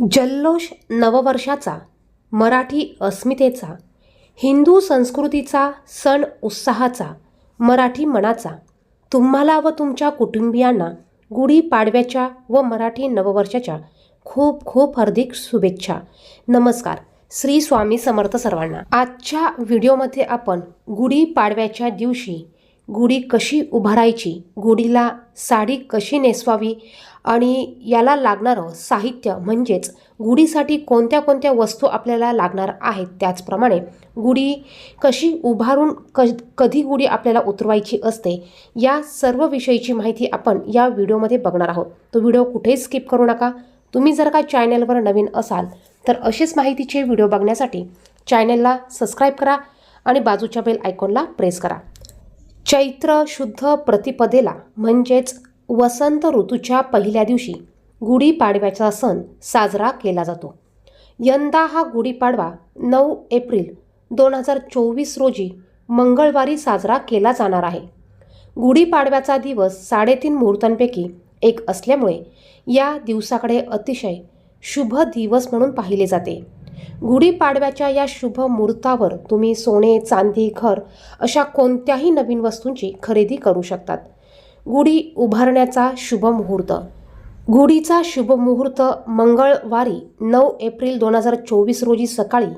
जल्लोष नववर्षाचा मराठी अस्मितेचा हिंदू संस्कृतीचा सण उत्साहाचा मराठी मनाचा तुम्हाला व तुमच्या कुटुंबियांना गुढी पाडव्याच्या व मराठी नववर्षाच्या खूप खूप हार्दिक शुभेच्छा. नमस्कार. श्री स्वामी समर्थ सर्वांना. आजच्या व्हिडिओमध्ये आपण गुढी पाडव्याच्या दिवशी गुढी कशी उभारायची गुढीला साडी कशी नेसवावी आणि याला लागणारं साहित्य म्हणजेच गुढीसाठी कोणत्या कोणत्या वस्तू आपल्याला लागणार आहेत त्याचप्रमाणे गुढी कशी उभारून क कधी गुढी आपल्याला उतरवायची असते या सर्व विषयीची माहिती आपण या व्हिडिओमध्ये बघणार आहोत. तो व्हिडिओ कुठेही स्किप करू नका. तुम्ही जर का चॅनलवर नवीन असाल तर असेच माहितीचे व्हिडिओ बघण्यासाठी चॅनलला सबस्क्राईब करा आणि बाजूच्या बेल आयकॉनला प्रेस करा. चैत्र शुद्ध प्रतिपदेला म्हणजेच वसंत ऋतूच्या पहिल्या दिवशी गुढीपाडव्याचा सण साजरा केला जातो. यंदा हा गुढीपाडवा नऊ एप्रिल दोन हजार चोवीस रोजी मंगळवारी साजरा केला जाणार आहे. गुढीपाडव्याचा दिवस साडेतीन मुहूर्तांपैकी एक असल्यामुळे या दिवसाकडे अतिशय शुभ दिवस म्हणून पाहिले जाते. गुढीपाडव्याच्या या शुभ मुहूर्तावर तुम्ही सोने चांदी घर अशा कोणत्याही नवीन वस्तूंची खरेदी करू शकतात. गुढी उभारण्याचा शुभ मुहूर्त. गुढीचा शुभ मुहूर्त मंगळवारी नऊ एप्रिल दोन हजार चोवीस रोजी सकाळी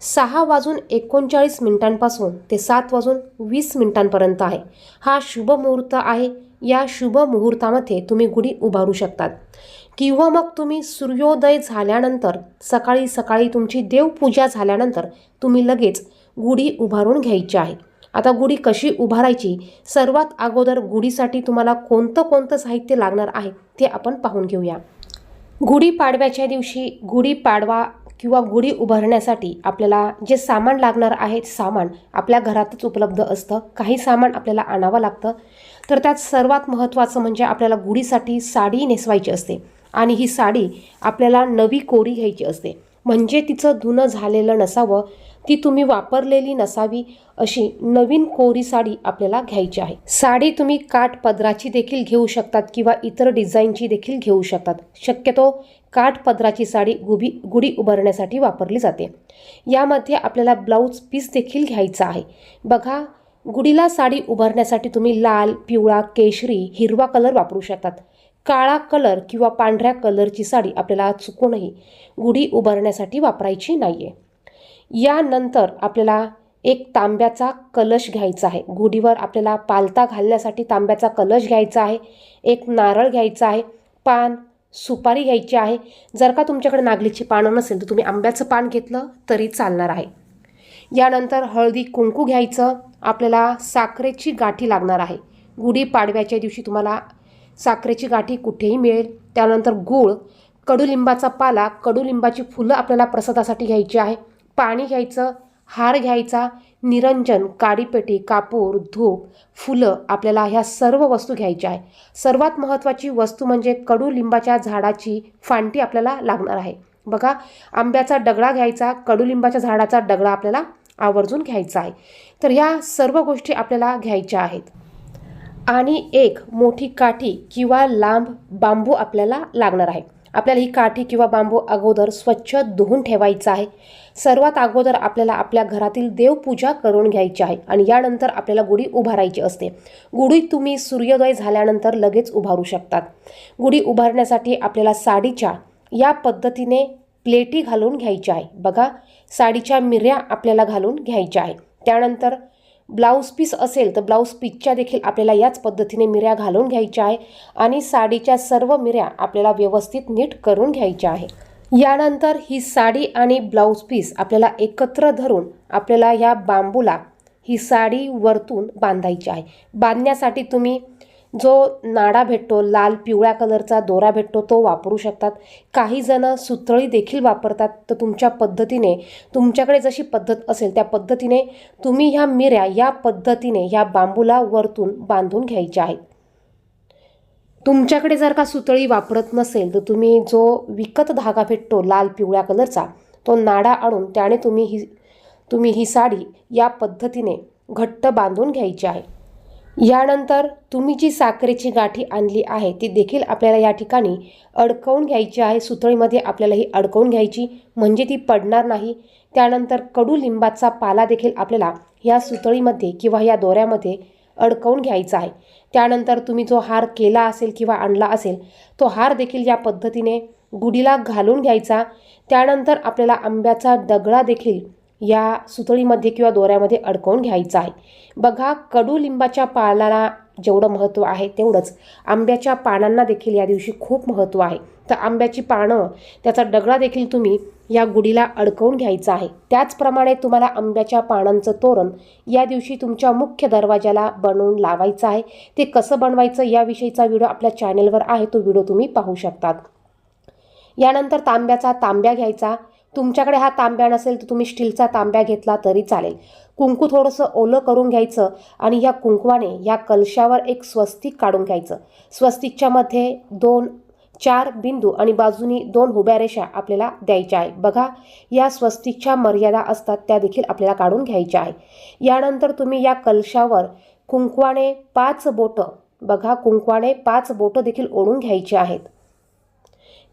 सहा वाजून एकोणचाळीस मिनिटांपासून ते सात वाजून वीस मिनिटांपर्यंत आहे. हा शुभ मुहूर्त आहे. या शुभ मुहूर्तामध्ये तुम्ही गुढी उभारू शकतात. किंवा मग तुम्ही सूर्योदय झाल्यानंतर सकाळी सकाळी तुमची देवपूजा झाल्यानंतर तुम्ही लगेच गुढी उभारून घ्यायची आहे. आता गुढी कशी उभारायची? सर्वात अगोदर गुढीसाठी तुम्हाला कोणतं कोणतं साहित्य लागणार आहे ते आपण पाहून घेऊया. गुढीपाडव्याच्या दिवशी गुढीपाडवा किंवा गुढी उभारण्यासाठी आपल्याला जे सामान लागणार आहे सामान आपल्या घरातच उपलब्ध असतं. काही सामान आपल्याला आणावं लागतं. तर त्यात सर्वात महत्त्वाचं म्हणजे आपल्याला गुढीसाठी साडी नेसवायची असते. आणि ही साडी आपल्याला नवी कोरी घ्यायची असते. म्हणजे तिचं धुणं झालेलं नसावं ती तुम्ही वापरलेली नसावी अशी नवीन कोरी साडी आपल्याला घ्यायची आहे. साडी तुम्ही काठ पदराची देखील घेऊ शकतात किंवा इतर डिझाईनची देखील घेऊ शकतात. शक्यतो काठ पदराची साडी गुबी गुढी उभारण्यासाठी वापरली जाते. यामध्ये आपल्याला ब्लाऊज पीस देखील घ्यायचा आहे. बघा गुढीला साडी उभारण्यासाठी तुम्ही लाल पिवळा केशरी हिरवा कलर वापरू शकतात. काळा कलर किंवा पांढऱ्या कलरची साडी आपल्याला चुकूनही गुढी उभारण्यासाठी वापरायची नाही आहे यानंतर आपल्याला एक तांब्याचा कलश घ्यायचा आहे. गुढीवर आपल्याला पालता घालण्यासाठी तांब्याचा कलश घ्यायचा आहे. एक नारळ घ्यायचा आहे. पान सुपारी घ्यायची आहे. जर का तुमच्याकडे नागलीची पानं नसेल तर तुम्ही आंब्याचं पान घेतलं तरी चालणार आहे. यानंतर हळदी कुंकू घ्यायचं. आपल्याला साखरेची गाठी लागणार आहे. गुढीपाडव्याच्या दिवशी तुम्हाला साखरेची गाठी कुठेही मिळेल. त्यानंतर गूळ कडुलिंबाचा पाला कडुलिंबाची फुलं आपल्याला प्रसादासाठी घ्यायची आहे. पाणी घ्यायचं हार घ्यायचा निरंजन काडीपेटी कापूर धूप फुलं आपल्याला ह्या सर्व वस्तू घ्यायच्या आहे. सर्वात महत्त्वाची वस्तू म्हणजे कडुलिंबाच्या झाडाची फांटी आपल्याला लागणार आहे. बघा आंब्याचा डगळा घ्यायचा कडुलिंबाच्या झाडाचा डगळा आपल्याला आवर्जून घ्यायचा आहे. तर ह्या सर्व गोष्टी आपल्याला घ्यायच्या आहेत. आणि एक मोठी काठी किंवा लांब बांबू आपल्याला लागणार आहे. आपल्याला ही काठी किंवा बांबू अगोदर स्वच्छ धुवून ठेवायचं आहे. सर्वात अगोदर आपल्याला आपल्या घरातील देवपूजा करून घ्यायची आहे आणि यानंतर आपल्याला गुढी उभारायची असते. गुढी तुम्ही सूर्योदय झाल्यानंतर लगेच उभारू शकतात. गुढी उभारण्यासाठी आपल्याला साडीच्या या पद्धतीने प्लेटी घालून घ्यायच्या आहे. बघा साडीच्या मिऱ्या आपल्याला घालून घ्यायच्या आहे त्यानंतर ब्लाऊज पीस असेल तर ब्लाऊज पीसच्या देखील आपल्याला याच पद्धतीने मिऱ्या घालून घ्यायच्या आहे आणि साडीच्या सर्व मिऱ्या आपल्याला व्यवस्थित नीट करून घ्यायच्या आहे यानंतर ही साडी आणि ब्लाऊज पीस आपल्याला एकत्र धरून आपल्याला ह्या बांबूला ही साडी वरतून बांधायची आहे. बांधण्यासाठी तुम्ही जो नाडा भेटतो लाल पिवळ्या कलरचा दोरा भेटतो तो वापरू शकतात. काही जण सुतळी देखील वापरतात. तर तुमच्या पद्धतीने तुमच्याकडे जशी पद्धत असेल त्या पद्धतीने तुम्ही ह्या मिऱ्या या पद्धतीने ह्या बांबूला वरतून बांधून घ्यायच्या आहेत. तुमच्याकडे जर का सुतळी वापरत नसेल तर तुम्ही जो विकत धागा भेटतो लाल पिवळ्या कलरचा तो नाडा आणून त्याने तुम्ही ही तुम्ही ही साडी या पद्धतीने घट्ट बांधून घ्यायची आहे. यानंतर तुम्ही जी साखरेची गाठी आणली आहे ती देखील आपल्याला या ठिकाणी अडकवून घ्यायची आहे. सुतळीमध्ये आपल्याला ही अडकवून घ्यायची म्हणजे ती पडणार नाही. त्यानंतर कडुलिंबाचा पाला देखील आपल्याला या सुतळीमध्ये किंवा या दोऱ्यामध्ये अडकवून घ्यायचा आहे. त्यानंतर तुम्ही जो हार केला असेल किंवा आणला असेल तो हार देखील या पद्धतीने गुढीला घालून घ्यायचा. त्यानंतर आपल्याला आंब्याचा दगडा देखील या सुतळीमध्ये किंवा दोऱ्यामध्ये अडकवून घ्यायचा आहे. बघा कडुलिंबाच्या पालाला जेवढं महत्त्व आहे तेवढंच. आंब्याच्या पानांना देखील या दिवशी खूप महत्त्व आहे. तर आंब्याची पानं त्याचा डगळा देखील तुम्ही या गुढीला अडकवून घ्यायचा आहे. त्याचप्रमाणे तुम्हाला आंब्याच्या पानांचं तोरण या दिवशी तुमच्या मुख्य दरवाजाला बनवून लावायचं आहे. ते कसं बनवायचं याविषयीचा व्हिडिओ आपल्या चॅनेलवर आहे तो व्हिडिओ तुम्ही पाहू शकतात. यानंतर तांब्याचा तांब्या घ्यायचा. तुमच्याकडे हा तांब्या नसेल तर तुम्ही स्टीलचा तांब्या घेतला तरी चालेल. कुंकू थोडंसं ओलं करून घ्यायचं आणि या कुंकवाने ह्या कलशावर एक स्वस्तिक काढून घ्यायचं. स्वस्तिकच्या मध्ये दोन चार बिंदू आणि बाजूनी दोन उभ्या रेषा आपल्याला द्यायच्या आहे बघा या स्वस्तिकच्या मर्यादा असतात त्या देखील आपल्याला काढून घ्यायच्या आहे यानंतर तुम्ही या कलशावर कुंकवाने पाच बोटं बघा कुंकवाने पाच बोटं देखील ओढून घ्यायची आहेत.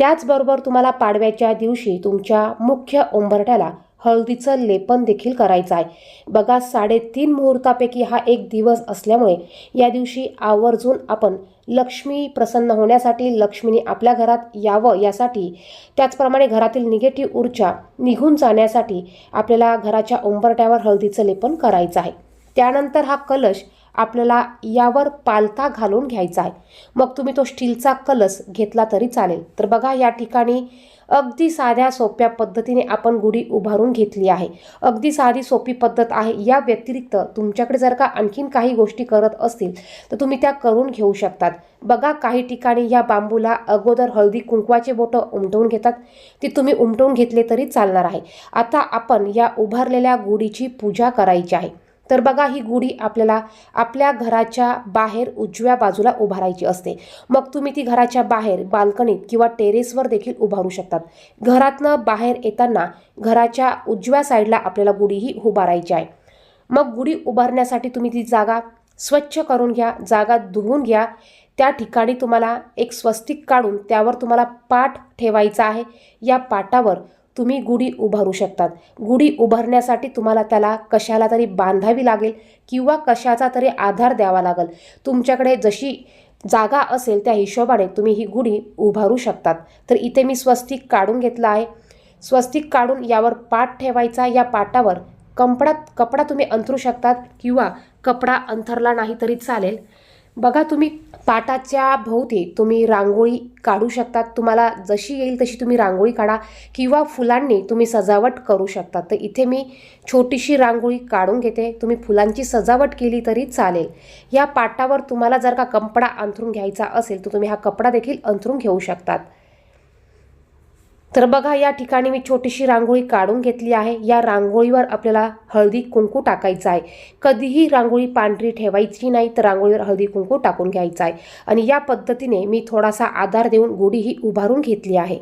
त्याचबरोबर तुम्हाला पाडव्याच्या दिवशी तुमच्या मुख्य उंबरठ्याला हळदीचं लेपन देखील करायचं आहे. बघा साडेतीन मुहूर्तापैकी हा एक दिवस असल्यामुळे या दिवशी आवर्जून आपण लक्ष्मी प्रसन्न होण्यासाठी लक्ष्मीने आपल्या घरात यावं यासाठी त्याचप्रमाणे घरातील निगेटिव्ह ऊर्जा निघून जाण्यासाठी आपल्याला घराच्या उंबरट्यावर हळदीचं लेपन करायचं आहे. त्यानंतर हा कलश आपल्याला यावर पालथा घालून घ्यायचा आहे. मग तुम्ही तो स्टीलचा कलस घेतला तरी चालेल. तर बघा या ठिकाणी अगदी साध्या सोप्या पद्धतीने आपण गुढी उभारून घेतली आहे. अगदी साधी सोपी पद्धत आहे. या व्यतिरिक्त तुमच्याकडे जर का आणखीन काही गोष्टी करत असतील तर तुम्ही त्या करून घेऊ शकतात. बघा काही ठिकाणी या बांबूला अगोदर हळदी कुंकवाचे बोटं उमटवून घेतात. ती तुम्ही उमटवून घेतले तरी चालणार आहे. आता आपण या उभारलेल्या गुढीची पूजा करायची आहे. तर बघा ही गुढी आपल्याला आपल्या घराच्या बाहेर उजव्या बाजूला उभारायची असते. मग तुम्ही ती घराच्या बाहेर बाल्कनीत किंवा टेरेसवर देखील उभारू शकतात. घरातनं बाहेर येताना घराच्या उजव्या साईडला आपल्याला गुढी ही उभारायची आहे. मग गुढी उभारण्यासाठी तुम्ही ती जागा स्वच्छ करून घ्या जागा धुवून घ्या. त्या ठिकाणी तुम्हाला एक स्वस्तिक काढून त्यावर तुम्हाला पाठ ठेवायचा आहे. या पाटावर तुम्ही गुढी उभारू शकतात. गुढी उभारण्यासाठी तुम्हाला त्याला कशाला तरी बांधावी लागेल किंवा कशाचा तरी आधार द्यावा लागेल. तुमच्याकडे जशी जागा असेल त्या हिशोबाने तुम्ही ही गुढी उभारू शकतात. तर इथे मी स्वस्तिक काढून घेतलं आहे. स्वस्तिक काढून यावर पाट ठेवायचा. या पाटावर कंपडा कपडा तुम्ही अंथरू शकतात किंवा कपडा अंथरला नाही तरी चालेल. बघा तुम्ही पाटाच्या भोवती तुम्ही रांगोळी काढू शकतात. तुम्हाला जशी येईल तशी तुम्ही रांगोळी काढा किंवा फुलांनी तुम्ही सजावट करू शकतात. तर इथे मी छोटीशी रांगोळी काढून घेते. तुम्ही फुलांची सजावट केली तरी चालेल. या पाटावर तुम्हाला जर का कपडा अंथरून घ्यायचा असेल तर तुम्ही हा कपडा देखील अंथरून घेऊ शकतात. तर बघा या ठिकाणी मी छोटीशी रांगोळी काढून घेतली आहे. या रांगोळीवर आपल्याला हळदी कुंकू टाकायचं आहे. कधीही रांगोळी पांढरी ठेवायची नाही तर रांगोळीवर हळदी कुंकू टाकून घ्यायचं आहे. आणि या पद्धतीने मी थोडासा आधार देऊन गुढी ही उभारून घेतली आहे.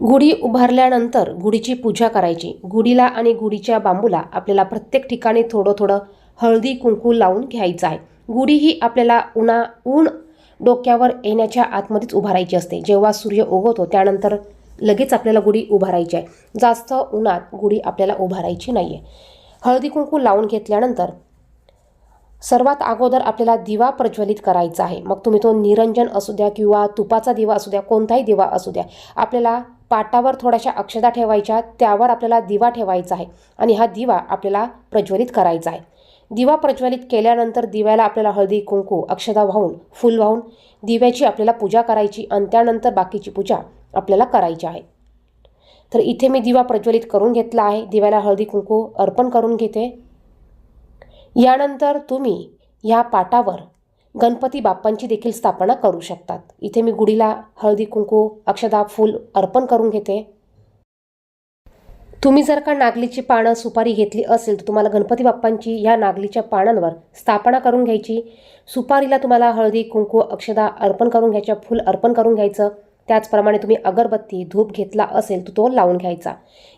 गुढी उभारल्यानंतर गुढीची पूजा करायची. गुढीला आणि गुढीच्या बांबूला आपल्याला प्रत्येक ठिकाणी थोडं थोडं हळदी कुंकू लावून घ्यायचं आहे. गुढी ही आपल्याला उन्हा ऊन डोक्यावर येण्याच्या आतमध्येच उभारायची असते. जेव्हा सूर्य उगवतो त्यानंतर लगेच आपल्याला गुढी उभारायची आहे. जास्त उन्हात गुढी आपल्याला उभारायची नाही आहे हळदी कुंकू लावून घेतल्यानंतर सर्वात अगोदर आपल्याला दिवा प्रज्वलित करायचा आहे. मग तुम्ही तो निरंजन असू द्या किंवा तुपाचा दिवा असू द्या कोणताही दिवा असू द्या आपल्याला पाटावर थोड्याशा अक्षता ठेवायच्या त्यावर आपल्याला दिवा ठेवायचा आहे आणि हा दिवा आपल्याला प्रज्वलित करायचा आहे. दिवा प्रज्वलित केल्यानंतर दिव्याला आपल्याला हळदी कुंकू अक्षदा वाहून फुल वाहून दिव्याची आपल्याला पूजा करायची आणि त्यानंतर बाकीची पूजा आपल्याला करायची आहे. तर इथे मी दिवा प्रज्वलित करून घेतला आहे. दिव्याला हळदी कुंकू अर्पण करून घेते. यानंतर तुम्ही ह्या पाटावर गणपती बाप्पांची देखील स्थापना करू शकतात. इथे मी गुढीला हळदी कुंकू अक्षदा फूल अर्पण करून घेते. तुम्ही जर का नागलीची पानं सुपारी घेतली असेल तर तुम्हाला गणपती बाप्पांची या नागलीच्या पानांवर स्थापना करून घ्यायची. सुपारीला तुम्हाला हळदी कुंकू अक्षदा अर्पण करून घ्यायच्या फूल अर्पण करून घ्यायचं. त्याचप्रमाणे तुम्ही अगरबत्ती धूप घेतला असेल तर तो लावून घ्यायचा.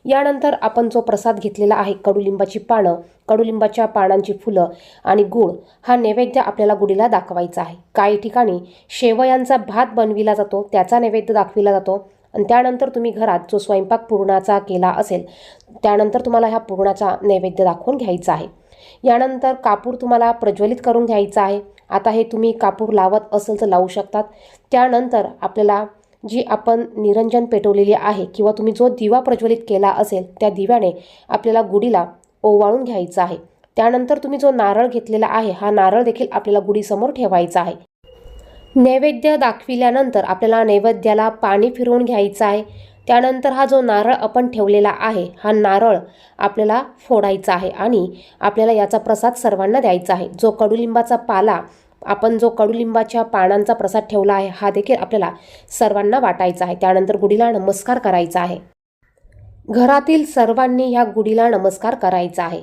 यानंतर आपण जो प्रसाद घेतलेला आहे कडुलिंबाची पानं कडुलिंबाच्या पानांची फुलं आणि गूळ हा नैवेद्य आपल्याला गुढीला दाखवायचा आहे. काही ठिकाणी शेवयांचा भात बनविला जातो त्याचा नैवेद्य दाखविला जातो. आणि त्यानंतर तुम्ही घरात जो स्वयंपाक पूर्णाचा केला असेल त्यानंतर तुम्हाला ह्या पूर्णाचा नैवेद्य दाखवून घ्यायचा आहे. यानंतर कापूर तुम्हाला प्रज्वलित करून घ्यायचा आहे. आता हे तुम्ही कापूर लावत असेल तर लावू शकतात. त्यानंतर आपल्याला जी आपण निरंजन पेटवलेली आहे किंवा तुम्ही जो दिवा प्रज्वलित केला असेल त्या दिव्याने आपल्याला गुढीला ओवाळून घ्यायचा आहे. त्यानंतर तुम्ही जो नारळ घेतलेला आहे हा नारळ देखील आपल्याला गुढीसमोर ठेवायचा आहे. नैवेद्य दाखविल्यानंतर आपल्याला नैवेद्याला पाणी फिरवून घ्यायचं आहे. त्यानंतर हा जो नारळ आपण ठेवलेला आहे हा नारळ आपल्याला फोडायचा आहे आणि आपल्याला याचा प्रसाद सर्वांना द्यायचा आहे. जो कडुलिंबाचा पाला आपण जो कडुलिंबाच्या पानांचा प्रसाद ठेवला आहे हा देखील आपल्याला सर्वांना वाटायचा आहे. त्यानंतर गुढीला नमस्कार करायचा आहे. घरातील सर्वांनी ह्या गुढीला नमस्कार करायचा आहे.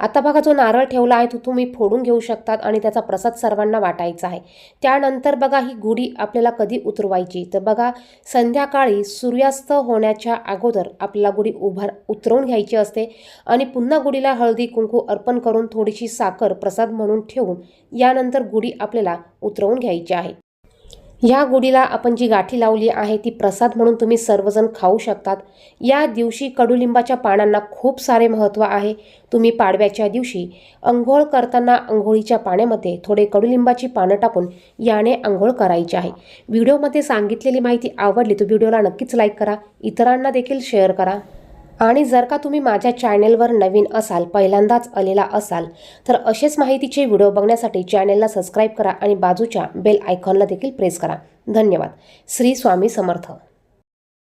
आता बघा जो नारळ ठेवला आहे तो तुम्ही फोडून घेऊ शकतात आणि त्याचा प्रसाद सर्वांना वाटायचा आहे. त्यानंतर बघा ही गुढी आपल्याला कधी उतरवायची? तर बघा संध्याकाळी सूर्यास्त होण्याच्या अगोदर आपल्याला गुढी उभार उतरवून घ्यायची असते आणि पुन्हा गुढीला हळदी कुंकू अर्पण करून थोडीशी साखर प्रसाद म्हणून ठेवून यानंतर गुढी आपल्याला उतरवून घ्यायची आहे. ह्या गुढीला आपण जी गाठी लावली आहे ती प्रसाद म्हणून तुम्ही सर्वजण खाऊ शकतात. या दिवशी कडुलिंबाच्या पानांना खूप सारे महत्त्व आहे. तुम्ही पाडव्याच्या दिवशी अंघोळ करताना अंघोळीच्या पाण्यामध्ये थोडे कडुलिंबाची पानं टाकून याने अंघोळ करायची आहे. व्हिडिओमध्ये सांगितलेली माहिती आवडली तर व्हिडिओला नक्कीच लाईक करा. इतरांना देखील शेअर करा. आणि जर का तुम्ही माझ्या चॅनेलवर नवीन असाल पहिल्यांदाच आलेला असाल तर असेच माहितीचे व्हिडिओ बघण्यासाठी चॅनेलला सबस्क्राईब करा आणि बाजूच्या बेल आयकॉनला देखील प्रेस करा. धन्यवाद. श्री स्वामी समर्थ.